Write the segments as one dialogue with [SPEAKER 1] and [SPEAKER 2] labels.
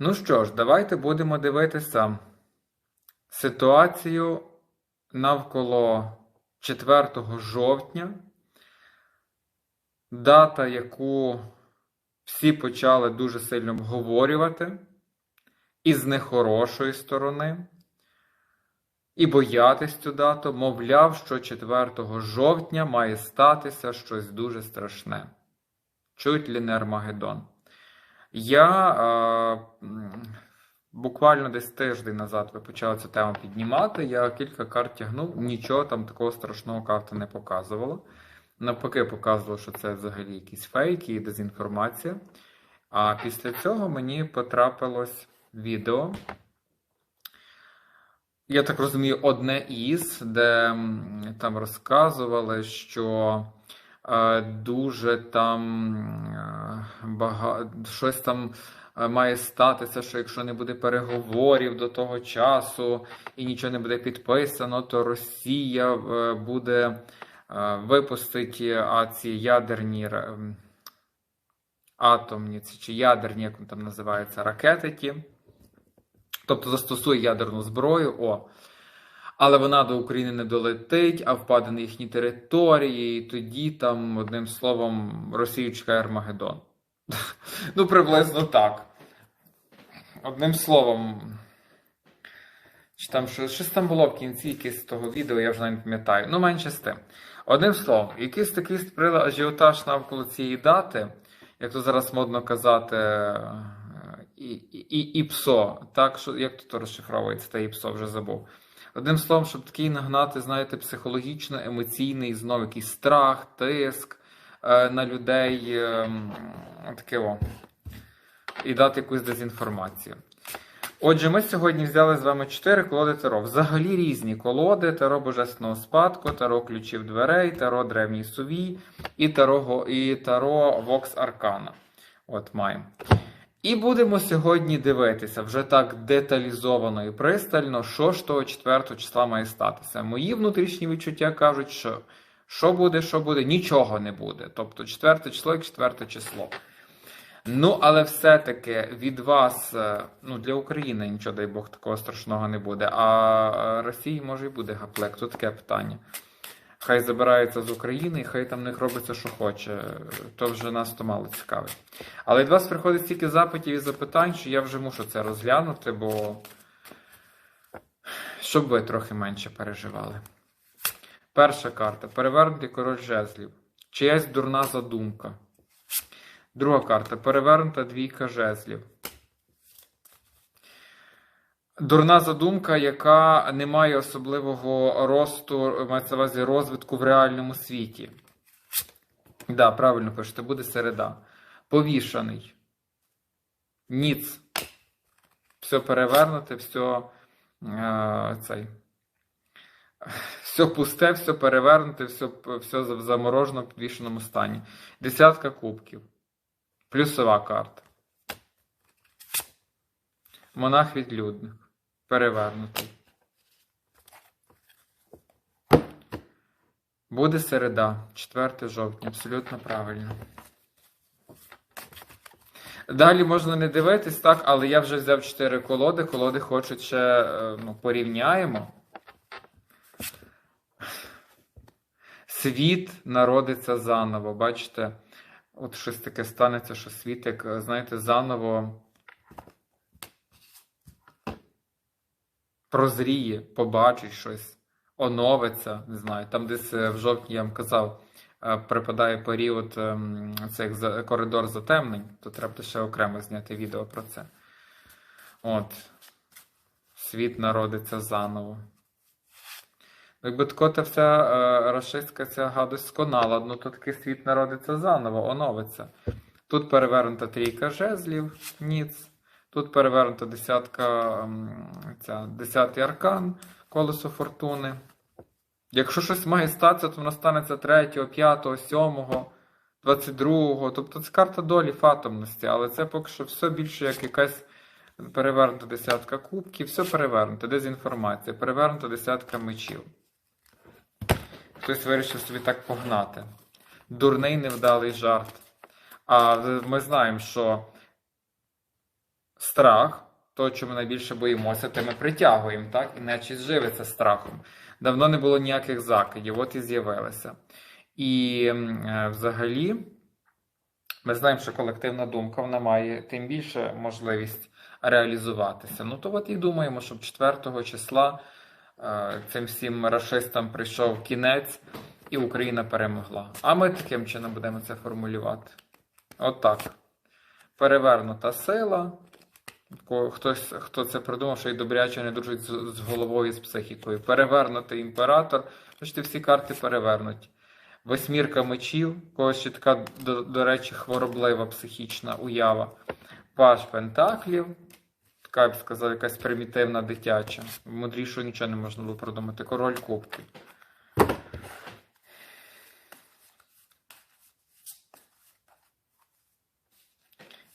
[SPEAKER 1] Ну що ж, давайте будемо дивитися ситуацію навколо 4 жовтня, дата, яку всі почали дуже сильно обговорювати, і з нехорошої сторони, і боятись цю дату, мовляв, що 4 жовтня має статися щось дуже страшне. Чуть ли не Армагеддон. Я е, буквально десь тиждень назад ви почали цю тему піднімати. Я кілька карт тягнув, нічого там такого страшного карта не показувала. Навпаки, показувало, що це взагалі якісь фейки і дезінформація. А після цього мені потрапилось відео. Я так розумію, одне із, де там розказували, що е, дуже там е, бага... щось там е, має статися, що якщо не буде переговорів до того часу і нічого не буде підписано, то Росія е, буде е, випустити ці ядерні атомні чи ядерні, як там називаються, ракети ті. Тобто застосує ядерну зброю. О. Але вона до України не долетить, а впаде на їхні території, і тоді там, одним словом, Росію чекає Армагеддон. Ну, приблизно так. Одним словом. Чи там щось, щось там було в кінці якесь того відео, я вже навіть не пам'ятаю. Ну, менше з тим. Одним словом, якийсь такий створили ажіотаж навколо цієї дати, як то зараз модно казати, е, і, і, і, ІПСО. Так, що, як тут розшифровується те ІПСО, вже забув. Одним словом, щоб такий нагнати, знаєте, психологічно, емоційний, знову якийсь страх, тиск е, на людей, е, таке о, і дати якусь дезінформацію. Отже, ми сьогодні взяли з вами чотири колоди Таро. Взагалі різні колоди: Таро Божественного спадку, Таро ключів дверей, Таро Древній Сувій і Таро, і Таро Вокс Аркана. От маємо. І будемо сьогодні дивитися вже так деталізовано і пристально, що ж того 4 числа має статися. Мої внутрішні відчуття кажуть, що що буде, що буде, нічого не буде. Тобто 4 число як 4 число. Ну, але все-таки від вас, е, ну для України нічого, дай Бог, такого страшного не буде. А е, Росії може і буде гаплек. Тут таке питання. Хай забирається з України, і хай там в них робиться, що хоче. То вже нас то мало цікавить. Але від вас приходить стільки запитів і запитань, що я вже мушу це розглянути, бо щоб ви трохи менше переживали. Перша карта. Перевернутий король жезлів. Чиясь дурна задумка. Друга карта. Перевернута двійка жезлів. Дурна задумка, яка не має особливого росту, мається на увазі розвитку в реальному світі. Да, правильно пишете, буде середа. Повішаний. Ніц. Все перевернуте, все е, цей. Все пусте, все перевернуте, все, все в замороженому підвішеному стані. Десятка кубків. Плюсова карта. Монах відлюдник. Перевернутий. Буде середа, 4 жовтня, абсолютно правильно. Далі можна не дивитись, так, але я вже взяв 4 колоди. Колоди хочуть ще е, ну, порівняємо. Світ народиться заново. Бачите, от щось таке станеться, що світ, як, е, знаєте, заново прозріє, побачить щось, оновиться, не знаю. Там десь е, в жовтні я вам казав, е, припадає період ем, цих коридор затемнень, то треба ще окремо зняти відео про це. От. Світ народиться заново. Якби тако та вся е, рашистська ця гадость сконала, ну то такий світ народиться заново, оновиться. Тут перевернута трійка жезлів, ніц. Тут перевернута десятка, ця, десятий аркан, колесо фортуни. Якщо щось має статися, то воно станеться 3, 5, 7, 22. Тобто це карта долі фатомності, але це поки що все більше як якась перевернута десятка кубків, все перевернуте, дезінформація, перевернута десятка мечів. Хтось вирішив собі так погнати. Дурний невдалий жарт. А ми знаємо, що страх, то, чого ми найбільше боїмося, те ми притягуємо, так? І нечість живиться страхом. Давно не було ніяких закидів, от і з'явилися. І е, взагалі, ми знаємо, що колективна думка вона має тим більше можливість реалізуватися. Ну, то от і думаємо, щоб 4 числа е, цим всім рашистам прийшов кінець, і Україна перемогла. А ми таким чином будемо це формулювати. От. Перевернута сила. Хтось, хто це придумав, що й добряче не дружить з, з головою, з психікою. Перевернутий імператор. Бачите, всі карти перевернуті. Восьмірка мечів, когось ще така, до, до речі, хвороблива психічна уява. Паш Пентаклів. Я б сказав, якась примітивна дитяча. Мудрішого нічого не можна було придумати. Король кубків.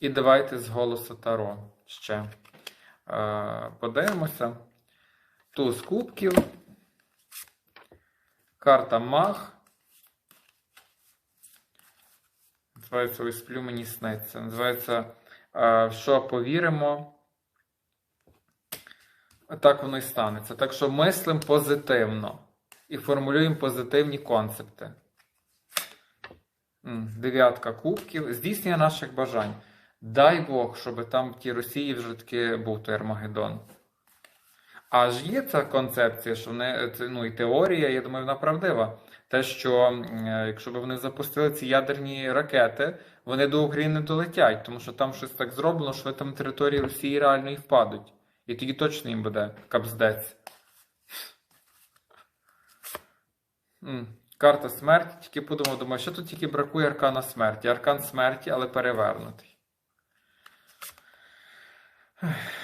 [SPEAKER 1] І давайте з голосу Таро ще е, подивимося. Туз кубків. Карта Мах. Називається Ой, сплю, мені сниться. Називається е, Що повіримо. Так воно і станеться. Так що мислимо позитивно і формулюємо позитивні концепти. Дев'ятка кубків. Здійснення наших бажань. Дай Бог, щоб там в тій Росії вже таки був той Армагеддон. А ж є ця концепція, що вони, ну і теорія, я думаю, вона правдива. Те, що е, якщо б вони запустили ці ядерні ракети, вони до України долетять, тому що там щось так зроблено, що там території Росії реально і впадуть. І тоді точно їм буде капздець. Карта смерті, тільки подумав, думаю, що тут тільки бракує аркана смерті. Аркан смерті, але перевернутий.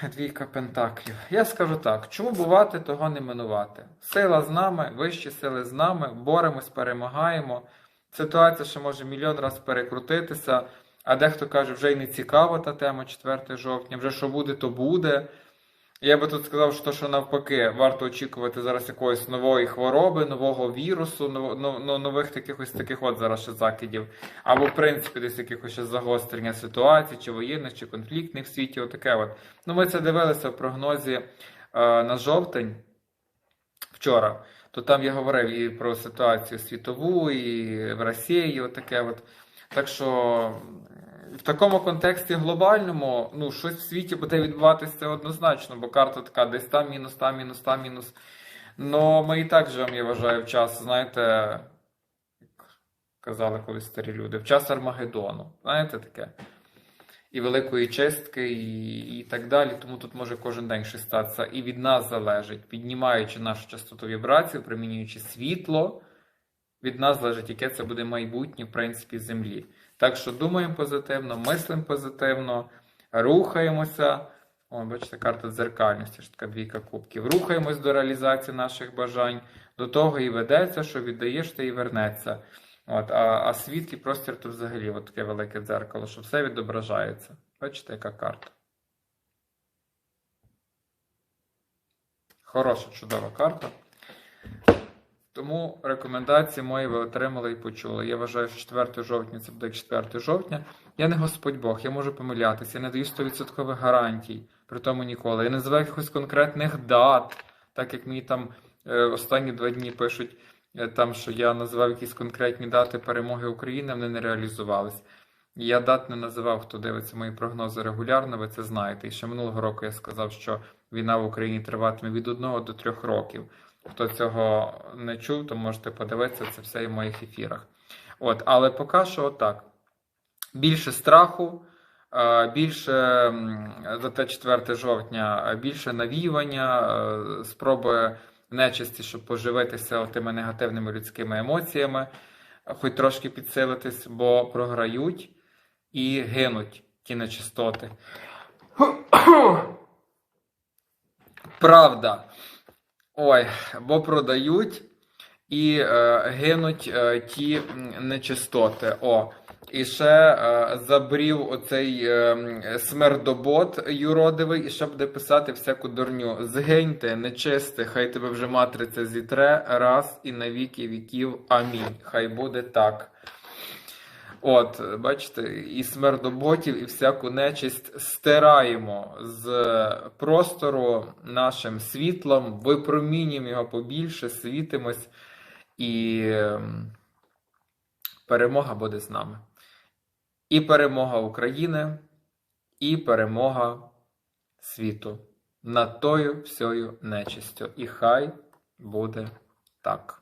[SPEAKER 1] Двійка пентаклів. Я скажу так: чому бувати, того не минувати. Сила з нами, вищі сили з нами, боремось, перемагаємо. Ситуація ще може мільйон раз перекрутитися, а дехто каже, вже й не цікава та тема 4 жовтня, вже що буде, то буде. Я би тут сказав, що, що навпаки, варто очікувати зараз якоїсь нової хвороби, нового вірусу, нов- но- но- нових таких ось таких от зараз ще закидів. Або, в принципі, десь якихось ще загострення ситуацій, чи воєнних, чи конфліктних в світі. Отаке от. Ну, ми це дивилися в прогнозі е, на жовтень вчора. То там я говорив і про ситуацію світову, і в Росії, отаке от. Так що в такому контексті глобальному, ну, щось в світі буде відбуватися однозначно, бо карта така десь там мінус, там мінус, там мінус. Ну, ми і так живемо, я вважаю, в час, знаєте, як казали колись старі люди, в час Армагеддону. Знаєте таке? І великої чистки, і, і так далі. Тому тут може кожен день щось статися. І від нас залежить, піднімаючи нашу частоту вібрацію, примінюючи світло, від нас залежить, яке це буде майбутнє, в принципі, землі. Так що думаємо позитивно, мислимо позитивно, рухаємося. О, бачите, карта дзеркальності, ж така двійка кубків. Рухаємось до реалізації наших бажань, до того і ведеться, що віддаєш, те і вернеться. От, а, а світ і простір тут взагалі от таке велике дзеркало, що все відображається. Бачите, яка карта? Хороша, чудова карта. Тому рекомендації мої ви отримали і почули. Я вважаю, що 4 жовтня це буде 4 жовтня. Я не Господь Бог, я можу помилятися, я не даю 100% гарантій, при тому ніколи. Я не називаю якихось конкретних дат, так як мені там е, останні два дні пишуть, е, там, що я називав якісь конкретні дати перемоги України, вони не реалізувались. Я дат не називав, хто дивиться мої прогнози регулярно, ви це знаєте. І ще минулого року я сказав, що війна в Україні триватиме від 1 до 3 років. Хто цього не чув, то можете подивитися це все і в моїх ефірах. От, але поки що отак. Більше страху, е, більше за те 4 жовтня, е, більше навіювання, е, спроби нечисті, щоб поживитися тими негативними людськими емоціями, хоч трошки підсилитись, бо програють і гинуть ті нечистоти. Правда. Ой, бо продають і е, гинуть е, ті нечистоти. О, і ще е, забрів оцей е, смердобот юродивий, і ще буде писати всяку дурню. Згиньте, нечисте, хай тебе вже матриця зітре раз і на віки віків. Амінь. Хай буде так. От, бачите, і смердоботів, і всяку нечисть стираємо з простору нашим світлом, випромінюємо його побільше, світимось, і ем, перемога буде з нами. І перемога України, і перемога світу над тою всьою нечистю. І хай буде так.